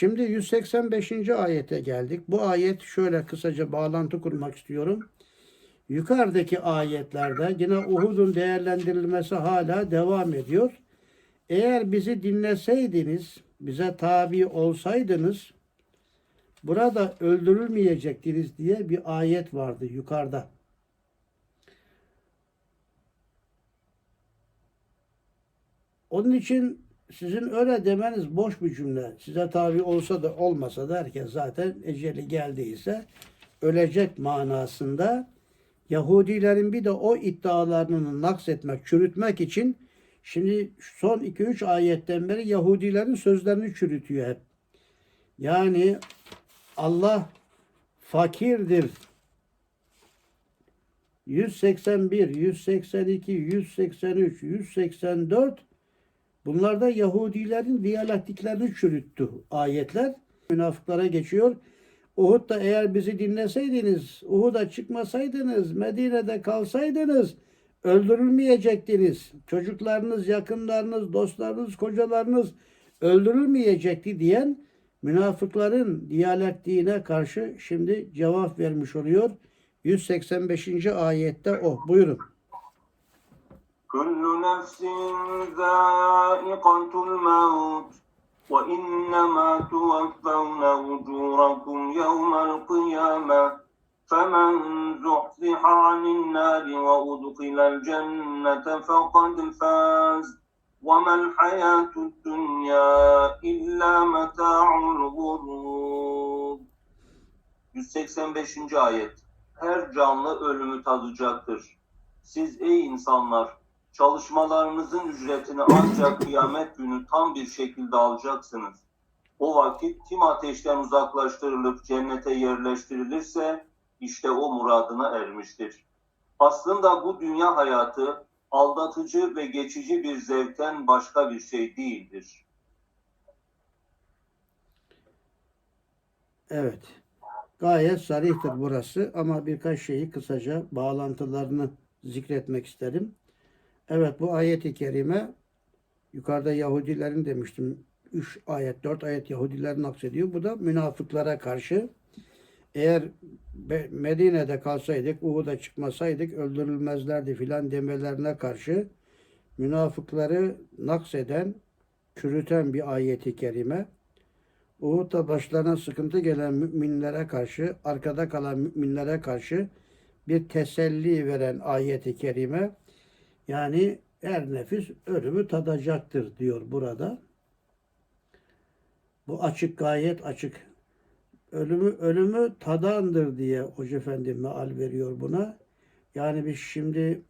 Şimdi 185. ayete geldik. Bu ayet şöyle kısaca bağlantı kurmak istiyorum. Yukarıdaki ayetlerde yine Uhud'un değerlendirilmesi hala devam ediyor. Eğer bizi dinleseydiniz, bize tabi olsaydınız burada öldürülmeyecektiniz diye bir ayet vardı yukarıda. Onun için sizin öyle demeniz boş bir cümle. Size tabi olsa da olmasa da herkes zaten eceli geldiyse ölecek manasında Yahudilerin bir de o iddialarını naksetmek, çürütmek için şimdi son 2-3 ayetten beri Yahudilerin sözlerini çürütüyor hep. Yani Allah fakirdir. 181, 182, 183, 184 Bunlarda Yahudilerin diyalektiklerini çürüttü ayetler. Münafıklara geçiyor. Uhud'da eğer bizi dinleseydiniz, Uhud'a çıkmasaydınız, Medine'de kalsaydınız öldürülmeyecektiniz. Çocuklarınız, yakınlarınız, dostlarınız, kocalarınız öldürülmeyecekti diyen münafıkların diyalektiğine karşı şimdi cevap vermiş oluyor. 185. ayette o. Buyurun. كل نفس ذائقة الموت وإنما توفون أجوركم يوم القيامة فمن زحزح عن النار وأدخل الجنة فقد فاز وما الحياة الدنيا إلا متاع الغرور 185. ayet Her canlı ölümü tadacaktır. Siz ey insanlar çalışmalarınızın ücretini ancak kıyamet günü tam bir şekilde alacaksınız. O vakit kim ateşten uzaklaştırılıp cennete yerleştirilirse işte o muradına ermiştir. Aslında bu dünya hayatı aldatıcı ve geçici bir zevkten başka bir şey değildir. Evet. Gayet sarihtir burası ama birkaç şeyi kısaca bağlantılarını zikretmek isterim. Evet bu ayeti kerime yukarıda Yahudilerin demiştim 3 ayet 4 ayet Yahudilerin aksediyor. Bu da münafıklara karşı eğer Medine'de kalsaydık, Uhud'a çıkmasaydık öldürülmezlerdi filan demelerine karşı münafıkları nakseden, çürüten bir ayeti kerime. Uhud'da başlarına sıkıntı gelen müminlere karşı, arkada kalan müminlere karşı bir teselli veren ayeti kerime. Yani her nefis ölümü tadacaktır diyor burada. Bu açık gayet açık. Ölümü ölümü tadandır diye Hoca Efendi meal veriyor buna. Yani biz şimdi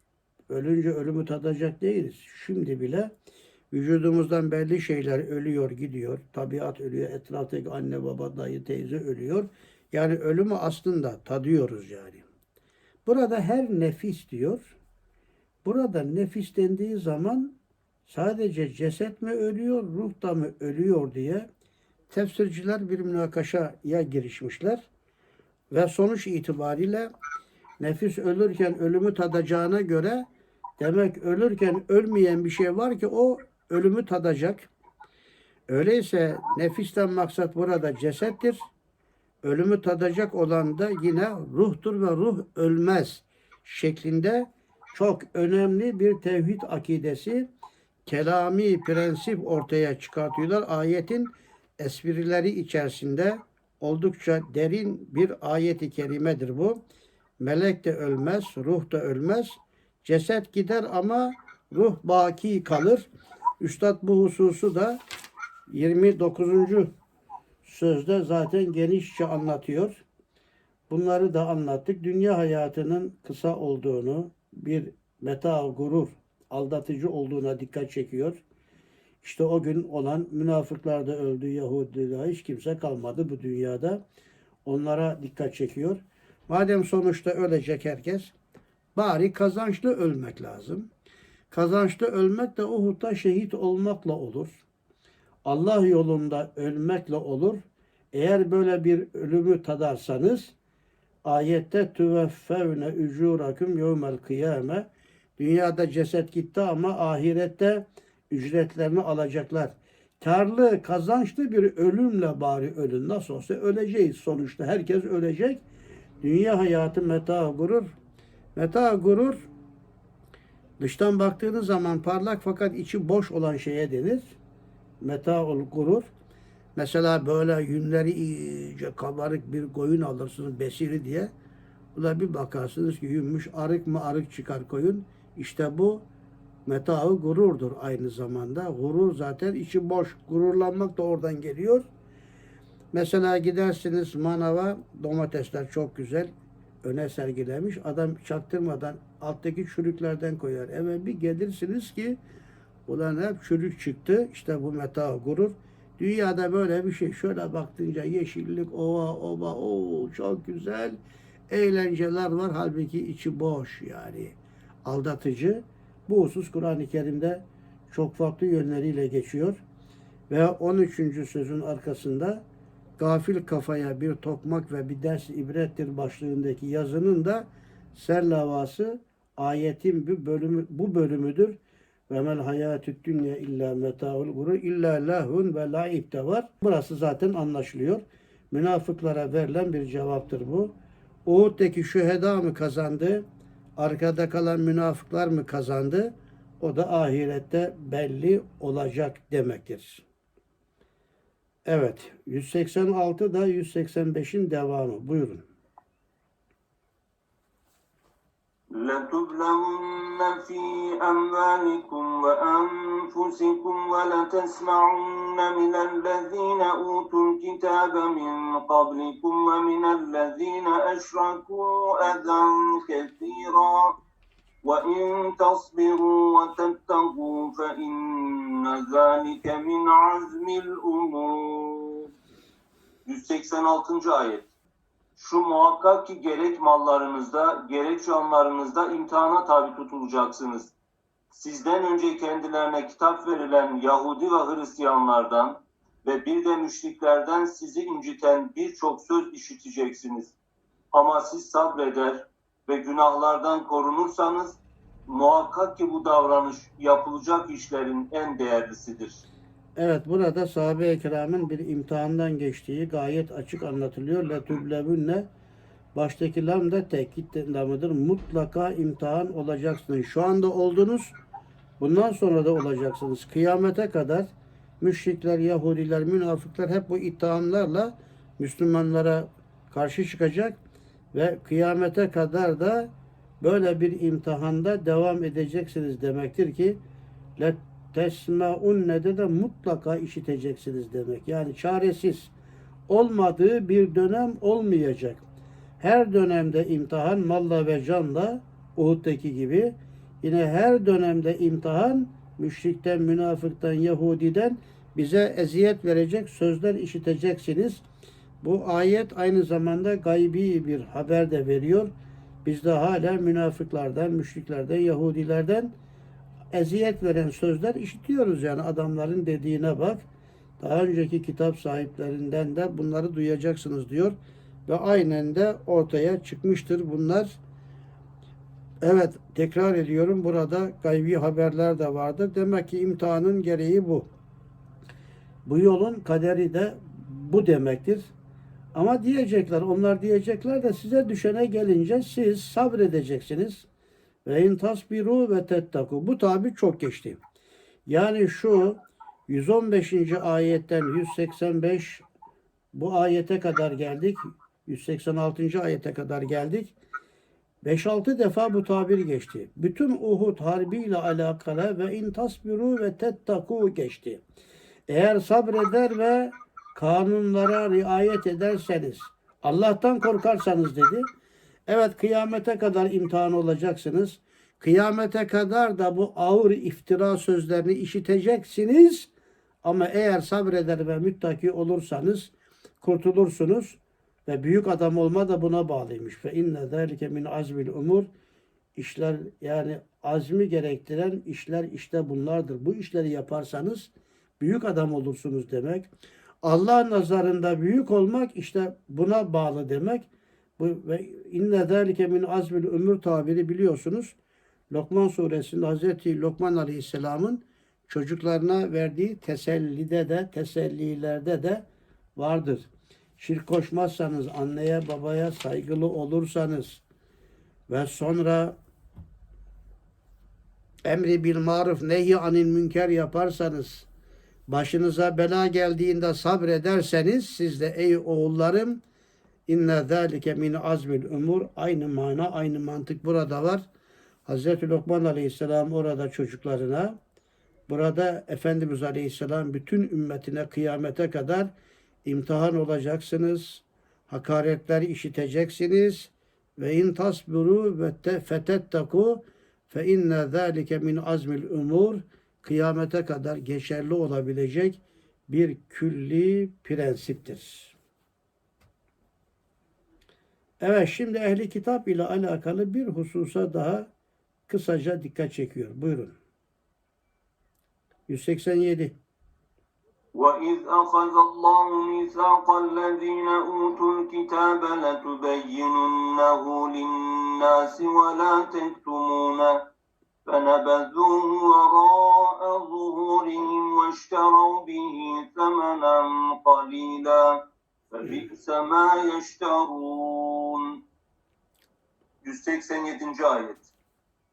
ölünce ölümü tadacak değiliz. Şimdi bile vücudumuzdan belli şeyler ölüyor, gidiyor. Tabiat ölüyor, etraftaki anne, baba, dayı, teyze ölüyor. Yani ölümü aslında tadıyoruz yani. Burada her nefis diyor. Burada nefis dendiği zaman sadece ceset mi ölüyor, ruh da mı ölüyor diye tefsirciler bir münakaşaya girişmişler. Ve sonuç itibariyle nefis ölürken ölümü tadacağına göre demek ölürken ölmeyen bir şey var ki o ölümü tadacak. Öyleyse nefisten maksat burada cesettir. Ölümü tadacak olan da yine ruhtur ve ruh ölmez şeklinde çok önemli bir tevhid akidesi, kelami prensip ortaya çıkartıyorlar. Ayetin esprileri içerisinde oldukça derin bir ayeti kerimedir bu. Melek de ölmez, ruh da ölmez. Ceset gider ama ruh baki kalır. Üstad bu hususu da 29. sözde zaten genişçe anlatıyor. Bunları da anlattık. Dünya hayatının kısa olduğunu, bir meta, gurur, aldatıcı olduğuna dikkat çekiyor. İşte o gün olan münafıklar da öldü, Yahudiler hiç kimse kalmadı bu dünyada. Onlara dikkat çekiyor. Madem sonuçta ölecek herkes, bari kazançlı ölmek lazım. Kazançlı ölmek de Uhud'da şehit olmakla olur. Allah yolunda ölmekle olur. Eğer böyle bir ölümü tadarsanız ayette tüveffevne ücurakum yevmel kıyame dünyada ceset gitti ama ahirette ücretlerini alacaklar. karlı, kazançlı bir ölümle bari ölün. Nasıl olsa öleceğiz sonuçta. Herkes ölecek. Dünya hayatı meta gurur. Meta gurur dıştan baktığınız zaman parlak fakat içi boş olan şeye denir. Meta gurur. Mesela böyle yünleri iyice kabarık bir koyun alırsınız besiri diye. Bu da bir bakarsınız ki yünmüş arık mı arık çıkar koyun. İşte bu metaı gururdur aynı zamanda. Gurur zaten içi boş. Gururlanmak da oradan geliyor. Mesela gidersiniz manava domatesler çok güzel öne sergilemiş. Adam çaktırmadan alttaki çürüklerden koyar. Eve bir gelirsiniz ki ulan hep çürük çıktı. İşte bu meta gurur. Dünyada böyle bir şey. Şöyle baktınca yeşillik, ova, ova, o çok güzel eğlenceler var. Halbuki içi boş yani. Aldatıcı. Bu husus Kur'an-ı Kerim'de çok farklı yönleriyle geçiyor. Ve 13. sözün arkasında gafil kafaya bir tokmak ve bir ders ibrettir başlığındaki yazının da serlavası ayetin bu bölümü bu bölümüdür. Ve mel hayatü dünya illa metaul gurur illa lahun ve laib de var. Burası zaten anlaşılıyor. Münafıklara verilen bir cevaptır bu. Uhud'daki şüheda mı kazandı? Arkada kalan münafıklar mı kazandı? O da ahirette belli olacak demektir. Evet, 186 da 185'in devamı. Buyurun. لتبلغن في أموالكم وأنفسكم ولتسمعن من الذين أوتوا الكتاب من قبلكم ومن الذين أشركوا أذى كثيرا. وإن تصبروا وتتقوا فإن ذلك من عزم الأمور. 186. ayet Şu muhakkak ki gerek mallarınızda gerek canlarınızda imtihana tabi tutulacaksınız. Sizden önce kendilerine kitap verilen Yahudi ve Hristiyanlardan ve bir de müşriklerden sizi inciten birçok söz işiteceksiniz. Ama siz sabreder ve günahlardan korunursanız muhakkak ki bu davranış yapılacak işlerin en değerlisidir. Evet burada sahabe-i kiramın bir imtihandan geçtiği gayet açık anlatılıyor. Letüblevünne baştaki lam da tehdit lamıdır. Mutlaka imtihan olacaksınız. Şu anda oldunuz. Bundan sonra da olacaksınız. Kıyamete kadar müşrikler, Yahudiler, münafıklar hep bu ittihamlarla Müslümanlara karşı çıkacak ve kıyamete kadar da böyle bir imtihanda devam edeceksiniz demektir ki let tesmaunne'de de mutlaka işiteceksiniz demek. Yani çaresiz olmadığı bir dönem olmayacak. Her dönemde imtihan malla ve canla Uhud'daki gibi yine her dönemde imtihan müşrikten, münafıktan, Yahudiden bize eziyet verecek sözler işiteceksiniz. Bu ayet aynı zamanda gaybi bir haber de veriyor. Biz de hala münafıklardan, müşriklerden, Yahudilerden eziyet veren sözler işitiyoruz yani adamların dediğine bak. Daha önceki kitap sahiplerinden de bunları duyacaksınız diyor. Ve aynen de ortaya çıkmıştır bunlar. Evet tekrar ediyorum burada gaybi haberler de vardır. Demek ki imtihanın gereği bu. Bu yolun kaderi de bu demektir. Ama diyecekler, onlar diyecekler de size düşene gelince siz sabredeceksiniz. Ve in tasbiru ve tettaku. Bu tabi çok geçti. Yani şu 115. ayetten 185 bu ayete kadar geldik. 186. ayete kadar geldik. 5-6 defa bu tabir geçti. Bütün Uhud harbi ile alakalı ve in tasbiru ve tettaku geçti. Eğer sabreder ve kanunlara riayet ederseniz, Allah'tan korkarsanız dedi. Evet kıyamete kadar imtihan olacaksınız. Kıyamete kadar da bu ağır iftira sözlerini işiteceksiniz. Ama eğer sabreder ve müttaki olursanız kurtulursunuz. Ve büyük adam olma da buna bağlıymış. Ve inne zâlike min azmil umur. İşler yani azmi gerektiren işler işte bunlardır. Bu işleri yaparsanız büyük adam olursunuz demek. Allah nazarında büyük olmak işte buna bağlı demek. Bu ve inne zâlike min azmil umur tabiri biliyorsunuz. Lokman suresinde Hazreti Lokman Aleyhisselam'ın çocuklarına verdiği tesellide de tesellilerde de vardır. Şirk koşmazsanız, anneye babaya saygılı olursanız ve sonra emri bil maruf nehi anil münker yaparsanız başınıza bela geldiğinde sabrederseniz siz de ey oğullarım inne zâlike min azmil umur aynı mana aynı mantık burada var. Hazreti Lokman Aleyhisselam orada çocuklarına burada Efendimiz Aleyhisselam bütün ümmetine kıyamete kadar imtihan olacaksınız. Hakaretleri işiteceksiniz. Ve in tasburu ve te- fetettaku fe inne zâlike min azmil umur kıyamete kadar geçerli olabilecek bir külli prensiptir. Evet şimdi ehli kitap ile alakalı bir hususa daha kısaca dikkat çekiyor. Buyurun. 187. وَإِذْ أَخَذَ اللَّهُ مِيثَاقَ الَّذِينَ أُوتُوا الْكِتَابَ لَتُبَيِّنُنَّهُ لِلنَّاسِ وَلَا تَكْتُمُونَهُ فَنَبَذُوهُ وَرَاءَ ظُهُورِهِمْ وَاشْتَرَوْا بِهِ ثَمَنًا قَلِيلًا فَبِئْسَ مَا يَشْتَرُونَ 187. ayet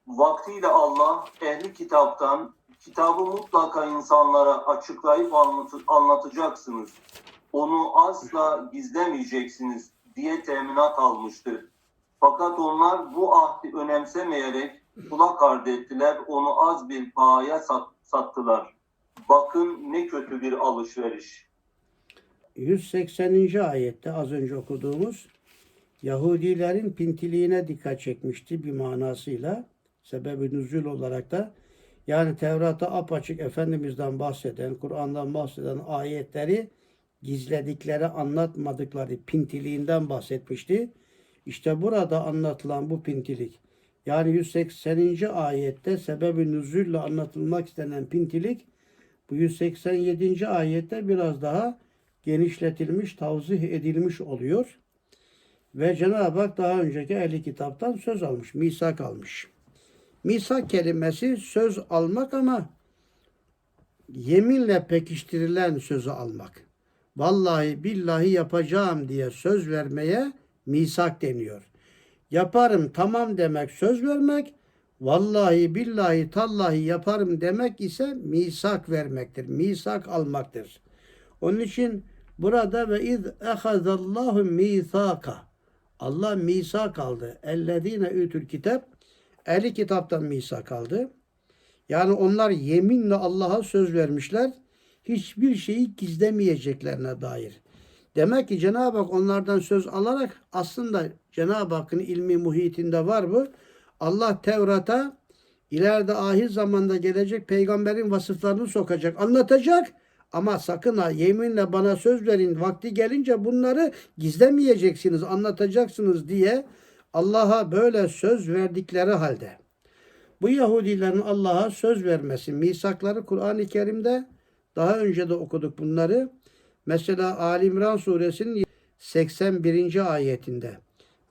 Vaktiyle Allah ehli kitaptan kitabı mutlaka insanlara açıklayıp anlatı- anlatacaksınız. Onu asla gizlemeyeceksiniz diye teminat almıştı. Fakat onlar bu ahdi önemsemeyerek kulak ardı ettiler, onu az bir pahaya sat- sattılar. Bakın ne kötü bir alışveriş. 180. ayette az önce okuduğumuz Yahudilerin pintiliğine dikkat çekmişti bir manasıyla. Sebebi nüzul olarak da yani Tevrat'ta apaçık Efendimiz'den bahseden, Kur'an'dan bahseden ayetleri gizledikleri, anlatmadıkları pintiliğinden bahsetmişti. İşte burada anlatılan bu pintilik yani 180. ayette sebebi nüzulle anlatılmak istenen pintilik bu 187. ayette biraz daha genişletilmiş, tavzih edilmiş oluyor. Ve Cenab-ı Hak daha önceki ehli kitaptan söz almış, misak almış. Misak kelimesi söz almak ama yeminle pekiştirilen sözü almak. Vallahi billahi yapacağım diye söz vermeye misak deniyor. Yaparım tamam demek söz vermek, vallahi billahi tallahi yaparım demek ise misak vermektir. Misak almaktır. Onun için burada ve iz ehazallahu misaka. Allah misak aldı. Ellezine ütül kitap. Ehli kitaptan misak aldı. Yani onlar yeminle Allah'a söz vermişler. Hiçbir şeyi gizlemeyeceklerine dair. Demek ki Cenab-ı Hak onlardan söz alarak aslında Cenab-ı Hakk'ın ilmi muhitinde var bu. Allah Tevrat'a ileride ahir zamanda gelecek peygamberin vasıflarını sokacak, anlatacak. Ama sakın ha yeminle bana söz verin vakti gelince bunları gizlemeyeceksiniz, anlatacaksınız diye Allah'a böyle söz verdikleri halde. Bu Yahudilerin Allah'a söz vermesi, misakları Kur'an-ı Kerim'de daha önce de okuduk bunları. Mesela Ali İmran suresinin 81. ayetinde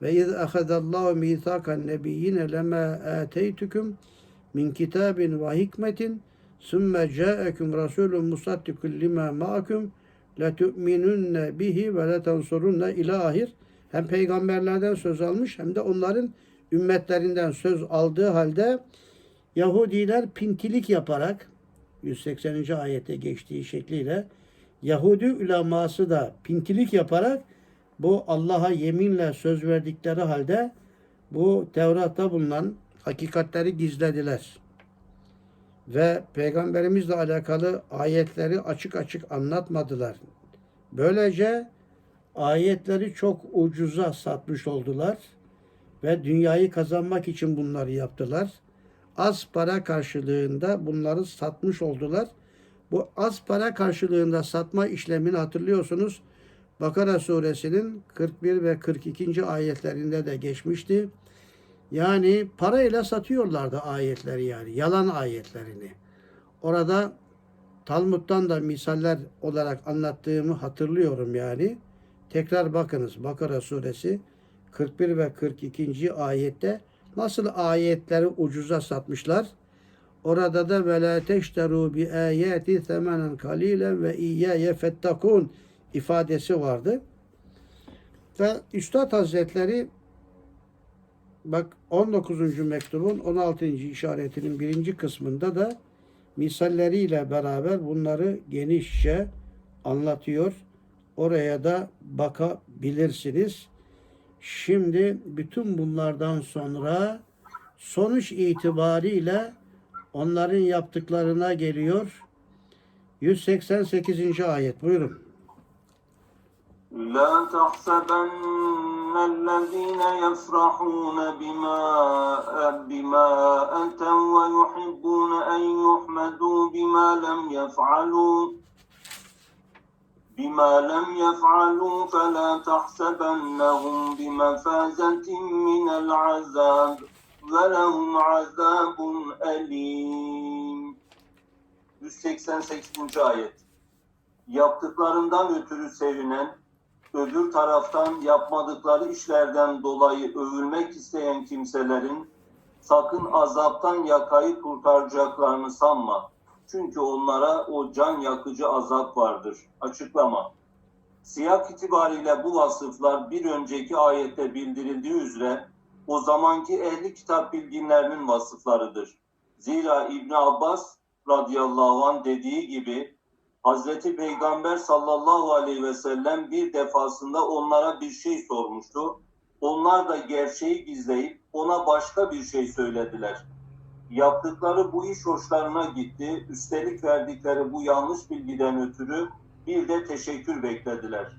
ve iz ahadallahu mithakan nebiyyine lema ateytukum min kitabin ve hikmetin sümme ca'ekum rasulun musaddikun lima ma'akum la tu'minunne bihi ve la tansurunne ila ahir. Hem peygamberlerden söz almış hem de onların ümmetlerinden söz aldığı halde Yahudiler pintilik yaparak 180. ayette geçtiği şekliyle Yahudi uleması da pintilik yaparak bu Allah'a yeminle söz verdikleri halde bu Tevrat'ta bulunan hakikatleri gizlediler. Ve peygamberimizle alakalı ayetleri açık açık anlatmadılar. Böylece ayetleri çok ucuza satmış oldular ve dünyayı kazanmak için bunları yaptılar. Az para karşılığında bunları satmış oldular. Bu az para karşılığında satma işlemini hatırlıyorsunuz. Bakara suresinin 41 ve 42. ayetlerinde de geçmişti. Yani parayla satıyorlardı ayetleri yani yalan ayetlerini. Orada Talmud'dan da misaller olarak anlattığımı hatırlıyorum yani. Tekrar bakınız Bakara suresi 41 ve 42. ayette nasıl ayetleri ucuza satmışlar. Orada da ve la teşteru bi ayati semenen kalilen ve iyyaye fettakun ifadesi vardı. Ve Üstad Hazretleri bak 19. mektubun 16. işaretinin birinci kısmında da misalleriyle beraber bunları genişçe anlatıyor. Oraya da bakabilirsiniz. Şimdi bütün bunlardan sonra sonuç itibariyle onların yaptıklarına geliyor. 188. ayet. Buyurun. لا الذين يفرحون بما بما أتوا ويحبون أن يحمدوا بما لم يفعلوا بما لم يفعلوا فلا تحسبنهم بمفازة من العذاب ولهم عذاب أليم 188. ayet Yaptıklarından ötürü sevinen, öbür taraftan yapmadıkları işlerden dolayı övülmek isteyen kimselerin sakın azaptan yakayı kurtaracaklarını sanma. Çünkü onlara o can yakıcı azap vardır. Açıklama. Siyak itibariyle bu vasıflar bir önceki ayette bildirildiği üzere o zamanki ehli kitap bilginlerinin vasıflarıdır. Zira İbn Abbas radıyallahu anh dediği gibi Hazreti Peygamber sallallahu aleyhi ve sellem bir defasında onlara bir şey sormuştu. Onlar da gerçeği gizleyip ona başka bir şey söylediler. Yaptıkları bu iş hoşlarına gitti. Üstelik verdikleri bu yanlış bilgiden ötürü bir de teşekkür beklediler.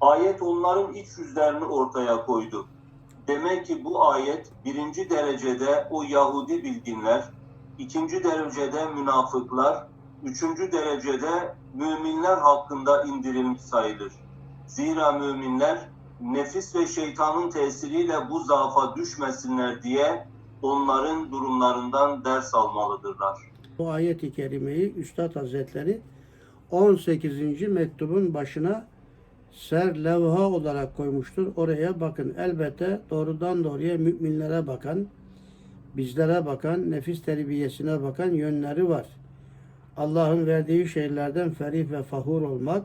Ayet onların iç yüzlerini ortaya koydu. Demek ki bu ayet birinci derecede o Yahudi bilginler, ikinci derecede münafıklar, üçüncü derecede müminler hakkında indirilmiş sayılır. Zira müminler nefis ve şeytanın tesiriyle bu zaafa düşmesinler diye onların durumlarından ders almalıdırlar. Bu ayet-i kerimeyi Üstad Hazretleri 18. mektubun başına ser levha olarak koymuştur. Oraya bakın. Elbette doğrudan doğruya müminlere bakan, bizlere bakan, nefis terbiyesine bakan yönleri var. Allah'ın verdiği şeylerden ferih ve fahur olmak,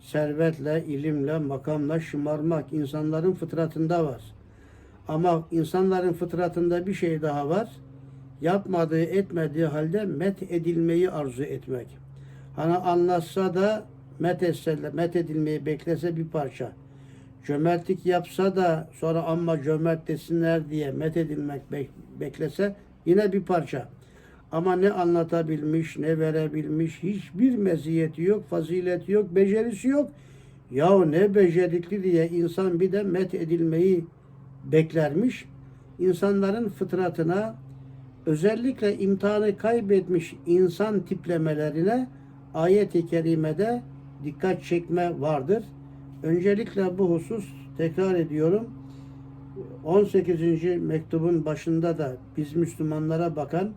servetle, ilimle, makamla şımarmak insanların fıtratında var. Ama insanların fıtratında bir şey daha var. Yapmadığı, etmediği halde met edilmeyi arzu etmek. Hani anlatsa da met etse, met edilmeyi beklese bir parça. Cömertlik yapsa da sonra amma cömert desinler diye met edilmek bek- beklese yine bir parça. Ama ne anlatabilmiş, ne verebilmiş, hiçbir meziyeti yok, fazileti yok, becerisi yok. Yahu ne becerikli diye insan bir de met edilmeyi beklermiş. İnsanların fıtratına, özellikle imtihanı kaybetmiş insan tiplemelerine ayet-i kerimede dikkat çekme vardır. Öncelikle bu husus tekrar ediyorum. 18. mektubun başında da biz Müslümanlara bakan,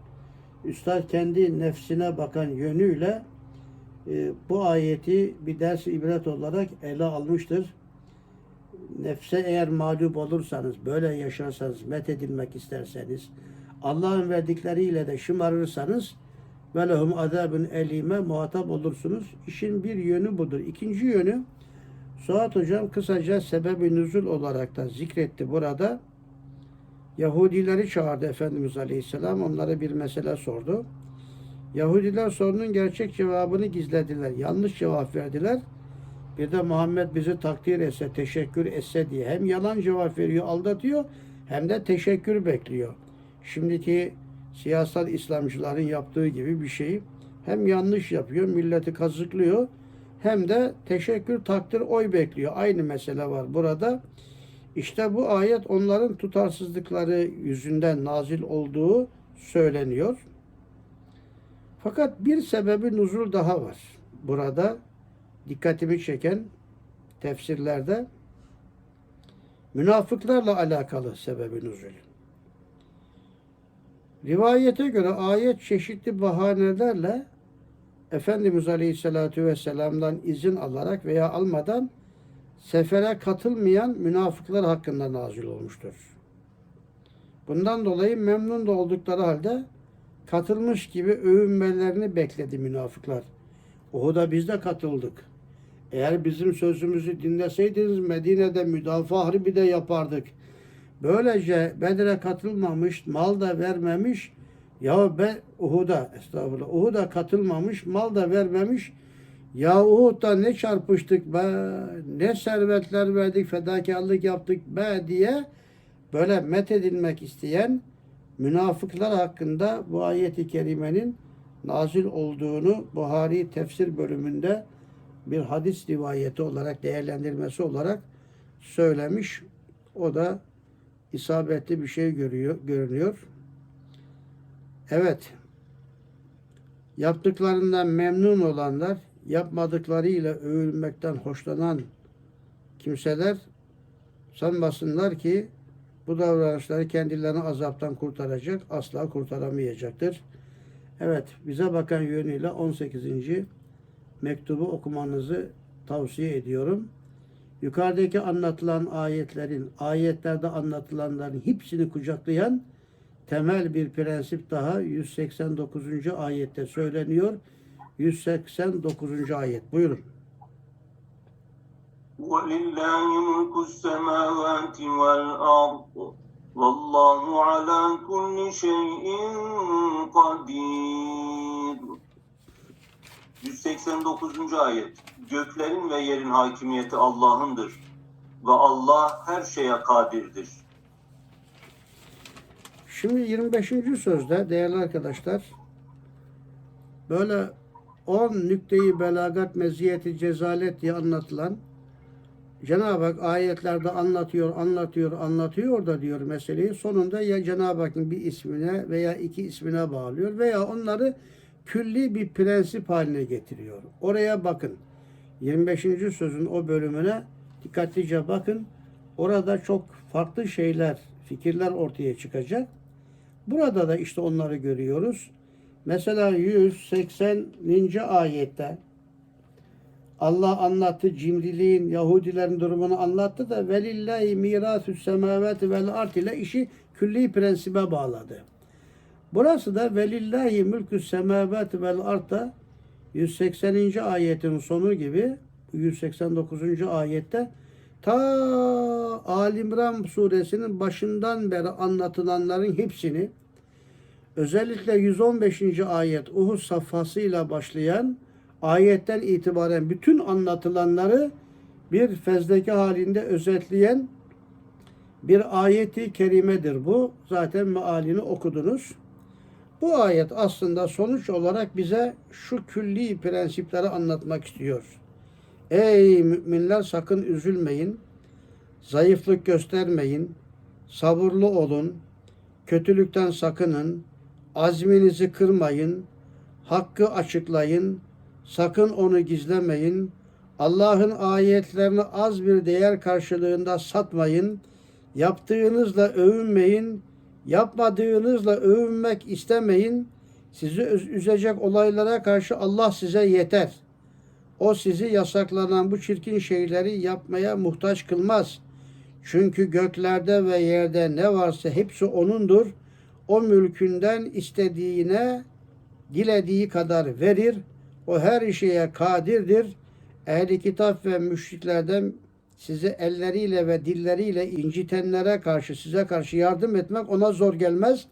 Üstad kendi nefsine bakan yönüyle e, bu ayeti bir ders ibret olarak ele almıştır. Nefse eğer mağlup olursanız, böyle yaşarsanız, met edilmek isterseniz, Allah'ın verdikleriyle de şımarırsanız ve lehum azabun elime muhatap olursunuz. İşin bir yönü budur. İkinci yönü Suat Hocam kısaca sebebi nüzul olarak da zikretti burada. Yahudileri çağırdı Efendimiz Aleyhisselam. Onlara bir mesele sordu. Yahudiler sorunun gerçek cevabını gizlediler. Yanlış cevap verdiler. Bir de Muhammed bizi takdir etse, teşekkür etse diye hem yalan cevap veriyor, aldatıyor hem de teşekkür bekliyor. Şimdiki siyasal İslamcıların yaptığı gibi bir şey hem yanlış yapıyor, milleti kazıklıyor hem de teşekkür, takdir, oy bekliyor. Aynı mesele var burada. İşte bu ayet onların tutarsızlıkları yüzünden nazil olduğu söyleniyor. Fakat bir sebebi nuzul daha var. Burada dikkatimi çeken tefsirlerde münafıklarla alakalı sebebi nuzul. Rivayete göre ayet çeşitli bahanelerle Efendimiz Aleyhisselatü Vesselam'dan izin alarak veya almadan sefere katılmayan münafıklar hakkında nazil olmuştur. Bundan dolayı memnun da oldukları halde katılmış gibi övünmelerini bekledi münafıklar. Uhud'a biz de katıldık. Eğer bizim sözümüzü dinleseydiniz Medine'de müdafaa harbi de yapardık. Böylece Bedir'e katılmamış, mal da vermemiş. Ya be Uhud'a estağfurullah. Uhud'a katılmamış, mal da vermemiş. Ya Uhud'da ne çarpıştık be, ne servetler verdik, fedakarlık yaptık be diye böyle methedilmek isteyen münafıklar hakkında bu ayeti kerimenin nazil olduğunu Buhari tefsir bölümünde bir hadis rivayeti olarak değerlendirmesi olarak söylemiş. O da isabetli bir şey görüyor, görünüyor. Evet. Yaptıklarından memnun olanlar, yapmadıklarıyla övülmekten hoşlanan kimseler sanmasınlar ki bu davranışları kendilerini azaptan kurtaracak, asla kurtaramayacaktır. Evet, bize bakan yönüyle 18. mektubu okumanızı tavsiye ediyorum. Yukarıdaki anlatılan ayetlerin, ayetlerde anlatılanların hepsini kucaklayan temel bir prensip daha 189. ayette söyleniyor. 189. ayet. Buyurun. وَلِلَّهِ مُلْكُ السَّمَاوَاتِ وَالْأَرْضِ وَاللّٰهُ عَلَى كُلِّ شَيْءٍ قَدِيرٌ 189. ayet Göklerin ve yerin hakimiyeti Allah'ındır ve Allah her şeye kadirdir. Şimdi 25. sözde değerli arkadaşlar böyle 10 nükteyi belagat meziyeti cezalet diye anlatılan Cenab-ı Hak ayetlerde anlatıyor, anlatıyor, anlatıyor da diyor meseleyi. Sonunda ya Cenab-ı Hakk'ın bir ismine veya iki ismine bağlıyor veya onları külli bir prensip haline getiriyor. Oraya bakın. 25. sözün o bölümüne dikkatlice bakın. Orada çok farklı şeyler, fikirler ortaya çıkacak. Burada da işte onları görüyoruz. Mesela 180. ayette Allah anlattı cimriliğin, Yahudilerin durumunu anlattı da velillahi mirasü semavati vel art ile işi külli prensibe bağladı. Burası da velillahi mülkü semavati vel art'ta 180. ayetin sonu gibi 189. ayette ta Alimran suresinin başından beri anlatılanların hepsini özellikle 115. ayet Uhud safhasıyla başlayan ayetten itibaren bütün anlatılanları bir fezleke halinde özetleyen bir ayeti kerimedir bu. Zaten mealini okudunuz. Bu ayet aslında sonuç olarak bize şu külli prensipleri anlatmak istiyor. Ey müminler sakın üzülmeyin. Zayıflık göstermeyin. Sabırlı olun. Kötülükten sakının. Azminizi kırmayın. Hakkı açıklayın. Sakın onu gizlemeyin. Allah'ın ayetlerini az bir değer karşılığında satmayın. Yaptığınızla övünmeyin. Yapmadığınızla övünmek istemeyin. Sizi üz- üzecek olaylara karşı Allah size yeter. O sizi yasaklanan bu çirkin şeyleri yapmaya muhtaç kılmaz. Çünkü göklerde ve yerde ne varsa hepsi O'nundur. O mülkünden istediğine dilediği kadar verir. O her şeye kadirdir. Ehli kitap ve müşriklerden sizi elleriyle ve dilleriyle incitenlere karşı, size karşı yardım etmek ona zor gelmez.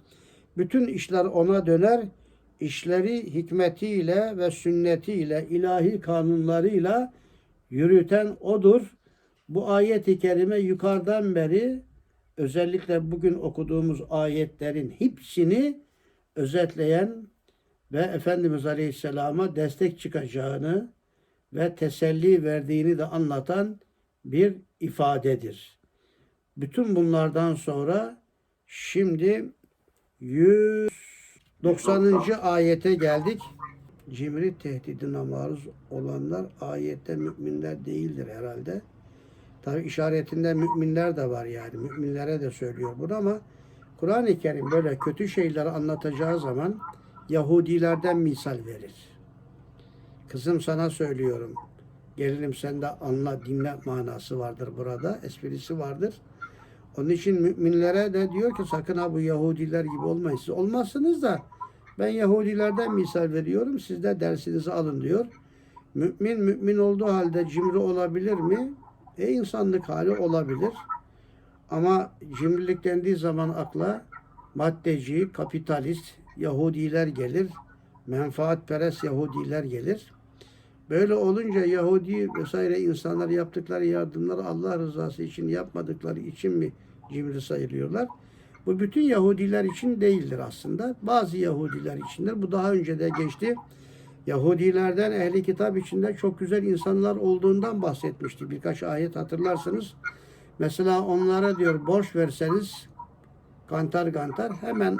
Bütün işler ona döner. İşleri hikmetiyle ve sünnetiyle, ilahi kanunlarıyla yürüten odur. Bu ayet-i kerime yukarıdan beri özellikle bugün okuduğumuz ayetlerin hepsini özetleyen ve Efendimiz Aleyhisselam'a destek çıkacağını ve teselli verdiğini de anlatan bir ifadedir. Bütün bunlardan sonra şimdi 190. ayete geldik. Cimri tehdidine maruz olanlar ayette müminler değildir herhalde. Tabi işaretinde müminler de var yani. Müminlere de söylüyor bunu ama Kur'an-ı Kerim böyle kötü şeyleri anlatacağı zaman Yahudilerden misal verir. Kızım sana söylüyorum. Gelinim sen de anla dinle manası vardır burada. Esprisi vardır. Onun için müminlere de diyor ki sakın ha bu Yahudiler gibi olmayın. Siz olmazsınız da Ben Yahudilerden misal veriyorum. Siz de dersinizi alın diyor. Mümin mümin olduğu halde cimri olabilir mi? E insanlık hali olabilir. Ama cimrilik dendiği zaman akla maddeci, kapitalist Yahudiler gelir. Menfaatperest Yahudiler gelir. Böyle olunca Yahudi vesaire insanlar yaptıkları yardımları Allah rızası için yapmadıkları için mi cimri sayılıyorlar? Bu bütün Yahudiler için değildir aslında. Bazı Yahudiler içindir. Bu daha önce de geçti. Yahudilerden ehli kitap içinde çok güzel insanlar olduğundan bahsetmişti. Birkaç ayet hatırlarsınız. Mesela onlara diyor borç verseniz kantar kantar hemen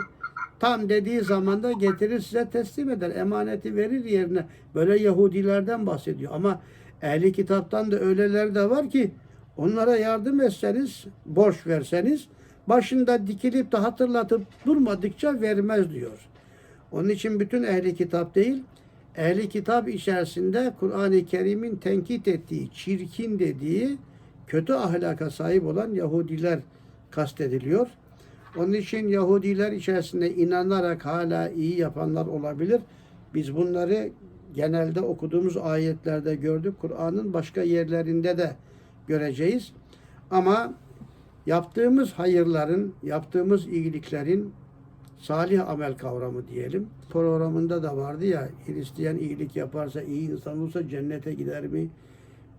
tam dediği zamanda getirir size teslim eder. Emaneti verir yerine. Böyle Yahudilerden bahsediyor. Ama ehli kitaptan da öyleler de var ki onlara yardım etseniz, borç verseniz başında dikilip de hatırlatıp durmadıkça vermez diyor. Onun için bütün ehli kitap değil, ehli kitap içerisinde Kur'an-ı Kerim'in tenkit ettiği, çirkin dediği, kötü ahlaka sahip olan Yahudiler kastediliyor. Onun için Yahudiler içerisinde inanarak hala iyi yapanlar olabilir. Biz bunları genelde okuduğumuz ayetlerde gördük. Kur'an'ın başka yerlerinde de göreceğiz. Ama yaptığımız hayırların, yaptığımız iyiliklerin salih amel kavramı diyelim. Programında da vardı ya Hristiyan iyilik yaparsa, iyi insan olursa cennete gider mi?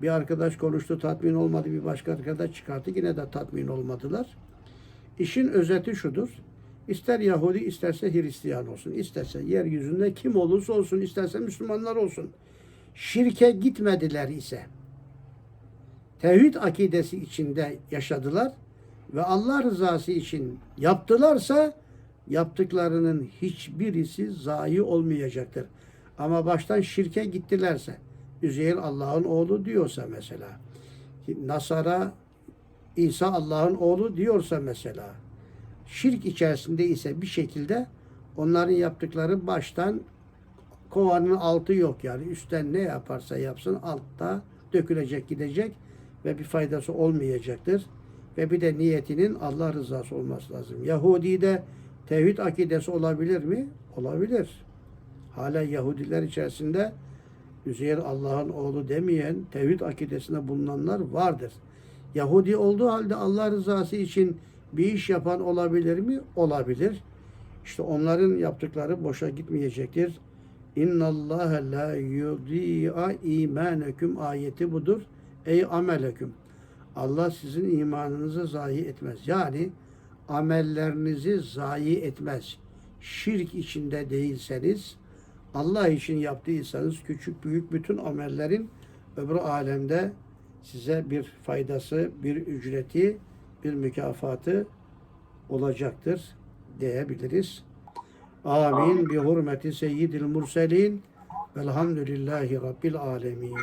Bir arkadaş konuştu tatmin olmadı, bir başka arkadaş çıkarttı yine de tatmin olmadılar. İşin özeti şudur. İster Yahudi isterse Hristiyan olsun. isterse yeryüzünde kim olursa olsun. isterse Müslümanlar olsun. Şirke gitmediler ise tevhid akidesi içinde yaşadılar ve Allah rızası için yaptılarsa yaptıklarının hiçbirisi zayi olmayacaktır. Ama baştan şirke gittilerse Üzeyir Allah'ın oğlu diyorsa mesela Nasara İsa Allah'ın oğlu diyorsa mesela şirk içerisinde ise bir şekilde onların yaptıkları baştan kovanın altı yok yani üstten ne yaparsa yapsın altta dökülecek gidecek ve bir faydası olmayacaktır. Ve bir de niyetinin Allah rızası olması lazım. Yahudi'de tevhid akidesi olabilir mi? Olabilir. Hala Yahudiler içerisinde Üzeyir Allah'ın oğlu demeyen tevhid akidesinde bulunanlar vardır. Yahudi olduğu halde Allah rızası için bir iş yapan olabilir mi? Olabilir. İşte onların yaptıkları boşa gitmeyecektir. İnna Allah la yudi'a imaneküm ayeti budur. Ey ameleküm. Allah sizin imanınızı zayi etmez. Yani amellerinizi zayi etmez. Şirk içinde değilseniz, Allah için yaptıysanız küçük büyük bütün amellerin öbür alemde size bir faydası, bir ücreti, bir mükafatı olacaktır diyebiliriz. Amin. Bi hurmeti seyyidil murselin. Velhamdülillahi Rabbil alemin.